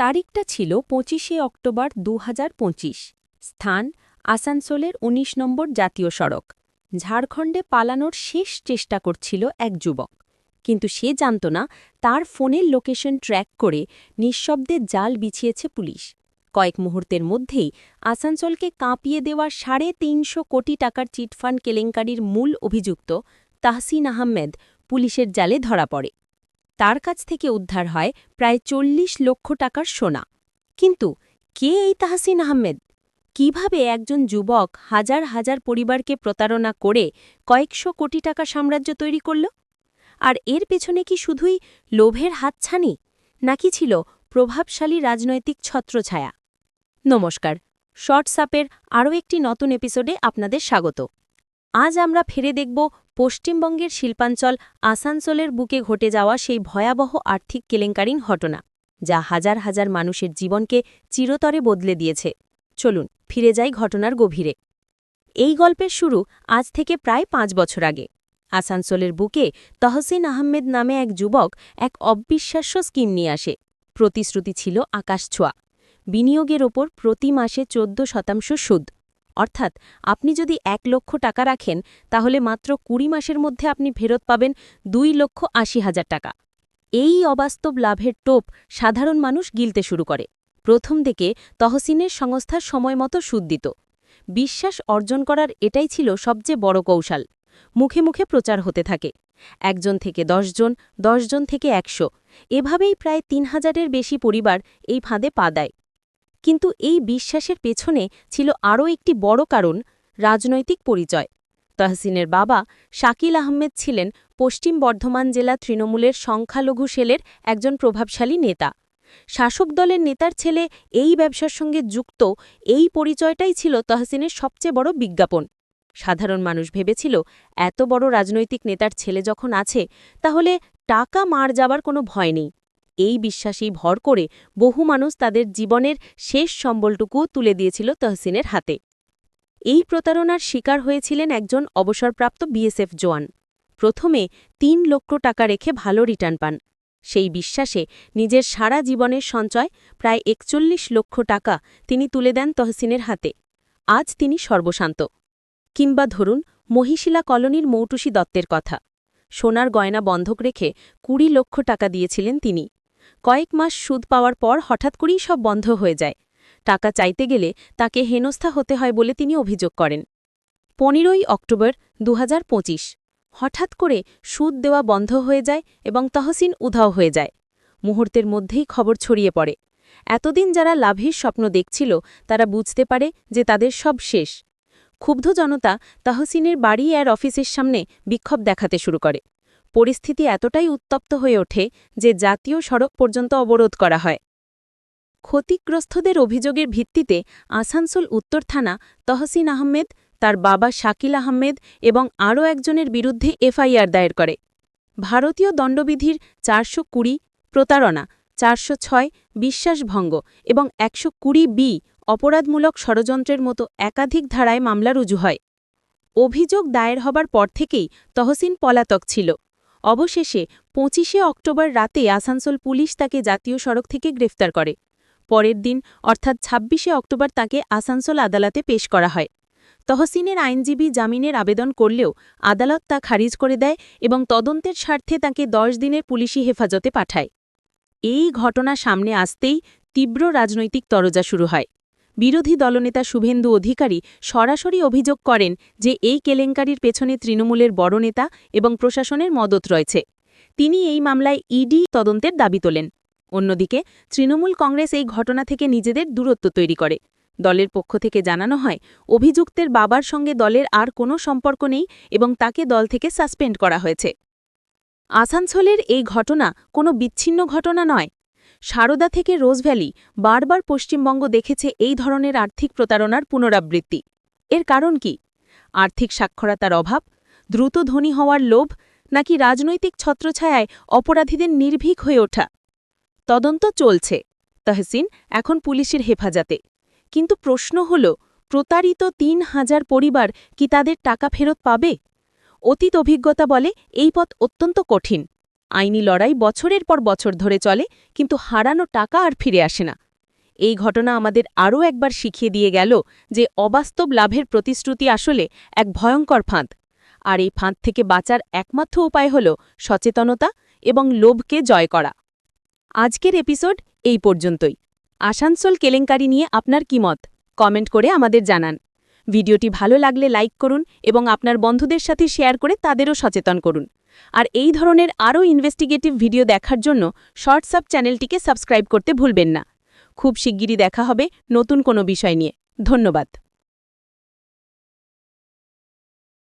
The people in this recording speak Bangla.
তারিখটা ছিল পঁচিশে অক্টোবর দু হাজার পঁচিশ। স্থান, আসানসোলের ১৯ নম্বর জাতীয় সড়ক। ঝাড়খণ্ডে পালানোর শেষ চেষ্টা করছিল এক যুবক। কিন্তু সে জানত না তার ফোনের লোকেশন ট্র্যাক করে নিঃশব্দে জাল বিছিয়েছে পুলিশ। কয়েক মুহূর্তের মধ্যেই আসানসোলকে কাঁপিয়ে দেওয়া সাড়ে তিনশো কোটি টাকার চিটফান্ড কেলেঙ্কারির মূল অভিযুক্ত তাহসিন আহমেদ পুলিশের জালে ধরা পড়ে। তার কাছ থেকে উদ্ধার হয় প্রায় চল্লিশ লক্ষ টাকার সোনা। কিন্তু কে এই তাহসিন আহমেদ? কীভাবে একজন যুবক হাজার হাজার পরিবারকে প্রতারণা করে কয়েকশো কোটি টাকা সাম্রাজ্য তৈরি করল? আর এর পেছনে কি শুধুই লোভের হাতছানি, নাকি ছিল প্রভাবশালী রাজনৈতিক ছত্রছায়া? নমস্কার শর্টসাপের আরও একটি নতুন এপিসোডে আপনাদের স্বাগত। আজ আমরা ফিরে দেখব পশ্চিমবঙ্গের শিল্পাঞ্চল আসানসোলের বুকে ঘটে যাওয়া সেই ভয়াবহ আর্থিক কেলেঙ্কারিন ঘটনা, যা হাজার হাজার মানুষের জীবনকে চিরতরে বদলে দিয়েছে। চলুন, ফিরে যাই ঘটনার গভীরে। এই গল্পের শুরু আজ থেকে প্রায় পাঁচ বছর আগে। আসানসোলের বুকে তহসিন আহমেদ নামে এক যুবক এক অবিশ্বাস্য স্কিম নিয়ে আসে। প্রতিশ্রুতি ছিল আকাশছোঁয়া বিনিয়োগের ওপর প্রতি মাসে চোদ্দ শতাংশ সুদ। অর্থাৎ আপনি যদি এক লক্ষ টাকা রাখেন, তাহলে মাত্র কুড়ি মাসের মধ্যে আপনি ফেরত পাবেন দুই লক্ষ আশি হাজার টাকা। এই অবাস্তব লাভের টোপ সাধারণ মানুষ গিলতে শুরু করে। প্রথম দিকে তহসিনের সংস্থা সময়মতো সুদ দিত। বিশ্বাস অর্জন করার এটাই ছিল সবচেয়ে বড় কৌশল। মুখে মুখে প্রচার হতে থাকে। একজন থেকে দশজন দশজন থেকে একশো। এভাবেই প্রায় তিন হাজারের বেশি পরিবার এই ফাঁদে পা দেয়। কিন্তু এই বিশ্বাসের পেছনে ছিল আরও একটি বড় কারণ, রাজনৈতিক পরিচয়। তহসিনের বাবা শাকিল আহমেদ ছিলেন পশ্চিম বর্ধমান জেলা তৃণমূলের সংখ্যালঘু সেলের একজন প্রভাবশালী নেতা। শাসক দলের নেতার ছেলে এই ব্যবসার সঙ্গে যুক্ত এই পরিচয়টাই ছিল তহসিনের সবচেয়ে বড় বিজ্ঞাপন। সাধারণ মানুষ ভেবেছিল, এত বড় রাজনৈতিক নেতার ছেলে যখন আছে, তাহলে টাকা মার যাবার কোনো ভয় নেই। এই বিশ্বাসেই ভর করে বহু মানুষ তাদের জীবনের শেষ সম্বলটুকু তুলে দিয়েছিল তহসিনের হাতে। এই প্রতারণার শিকার হয়েছিলেন একজন অবসরপ্রাপ্ত বিএসএফ জোয়ান প্রথমে তিন লক্ষ টাকা রেখে ভালো রিটার্ন পান। সেই বিশ্বাসে নিজের সারা জীবনের সঞ্চয় প্রায় একচল্লিশ লক্ষ টাকা তিনি তুলে দেন তহসিনের হাতে। আজ তিনি সর্বশান্ত। কিংবা ধরুন, মহিশিলা কলোনির মৌটুসী দত্তের কথা। সোনার গয়না বন্ধক রেখে কুড়ি লক্ষ টাকা দিয়েছিলেন তিনি। কয়েক মাস সুদ পাওয়ার পর হঠাৎ করেই সব বন্ধ হয়ে যায়। টাকা চাইতে গেলে তাকে হেনস্থা হতে হয় বলে তিনি অভিযোগ করেন। পনেরোই অক্টোবর দুহাজার পঁচিশ। হঠাৎ করে সুদ দেওয়া বন্ধ হয়ে যায় এবং তহসিন উধাও হয়ে যায়। মুহূর্তের মধ্যেই খবর ছড়িয়ে পড়ে। এতদিন যারা লাভের স্বপ্ন দেখছিল, তারা বুঝতে পারে যে তাদের সব শেষ। ক্ষুব্ধ জনতা তহসিনের বাড়ি আর অফিসের সামনে বিক্ষোভ দেখাতে শুরু করে। পরিস্থিতি এতটাই উত্তপ্ত হয়ে ওঠে যে জাতীয় সড়ক পর্যন্ত অবরোধ করা হয়। ক্ষতিগ্রস্তদের অভিযোগের ভিত্তিতে আসানসোল উত্তর থানা তহসিন আহমেদ, তার বাবা শাকিল আহমেদ এবং আরও একজনের বিরুদ্ধে এফআইআর দায়ের করে। ভারতীয় দণ্ডবিধির চারশো কুড়ি প্রতারণা, চারশো ছয় বিশ্বাসভঙ্গ এবং একশো কুড়ি বি অপরাধমূলক ষড়যন্ত্রের মতো একাধিক ধারায় মামলা রুজু হয়। অভিযোগ দায়ের হবার পর থেকেই তহসিন পলাতক ছিল। অবশেষে পঁচিশে অক্টোবর রাতে আসানসোল পুলিশ তাকে জাতীয় সড়ক থেকে গ্রেফতার করে। পরের দিন, অর্থাৎ ছাব্বিশে অক্টোবর তাকে আসানসোল আদালতে পেশ করা হয়। তহসিনের আইনজীবী জামিনের আবেদন করলেও আদালত তা খারিজ করে দেয় এবং তদন্তের স্বার্থে তাকে দশ দিনের পুলিশি হেফাজতে পাঠায়। এই ঘটনা সামনে আসতেই তীব্র রাজনৈতিক তরজা শুরু হয়। বিরোধী দলনেতা শুভেন্দু অধিকারী সরাসরি অভিযোগ করেন যে এই কেলেঙ্কারির পেছনে তৃণমূলের বড় নেতা এবং প্রশাসনের মদত রয়েছে। তিনি এই মামলায় ইডি তদন্তের দাবি তোলেন। অন্যদিকে, তৃণমূল কংগ্রেস এই ঘটনা থেকে নিজেদের দূরত্ব তৈরি করে। দলের পক্ষ থেকে জানানো হয়, অভিযুক্তের বাবার সঙ্গে দলের আর কোনো সম্পর্ক নেই এবং তাকে দল থেকে সাসপেন্ড করা হয়েছে। আসানসোলের এই ঘটনা কোনো বিচ্ছিন্ন ঘটনা নয়। সারদা থেকে রোজভ্যালি বারবার পশ্চিমবঙ্গ দেখেছে এই ধরনের আর্থিক প্রতারণার পুনরাবৃত্তি। এর কারণ কি? আর্থিক সাক্ষরতার অভাব, দ্রুত ধনী হওয়ার লোভ, নাকি রাজনৈতিক ছত্রছায়ায় অপরাধীদের নির্ভীক হয়ে ওঠা? তদন্ত চলছে। তহসিন, এখন পুলিশের হেফাজতে। কিন্তু প্রশ্ন হল, প্রতারিত তিন হাজার পরিবার কি তাদের টাকা ফেরত পাবে? অতীত অভিজ্ঞতা বলে এই পথ অত্যন্ত কঠিন। আইনি লড়াই বছরের পর বছর ধরে চলে, কিন্তু হারানো টাকা আর ফিরে আসে না। এই ঘটনা আমাদের আরও একবার শিখিয়ে দিয়ে গেল যে অবাস্তব লাভের প্রতিশ্রুতি আসলে এক ভয়ঙ্কর ফাঁদ। আর এই ফাঁদ থেকে বাঁচার একমাত্র উপায় হল সচেতনতা এবং লোভকে জয় করা। আজকের এপিসোড এই পর্যন্তই। আসানসোল কেলেঙ্কারি নিয়ে আপনার কি মত? কমেন্ট করে আমাদের জানান। ভিডিওটি ভালো লাগলে লাইক করুন এবং আপনার বন্ধুদের সাথে শেয়ার করে তাদেরও সচেতন করুন। আর এই ধরনের আরও ইনভেস্টিগেটিভ ভিডিও দেখার জন্য শর্টসআপ চ্যানেলটিকে সাবস্ক্রাইব করতে ভুলবেন না। খুব শিগগিরই দেখা হবে নতুন কোনো বিষয় নিয়ে। ধন্যবাদ।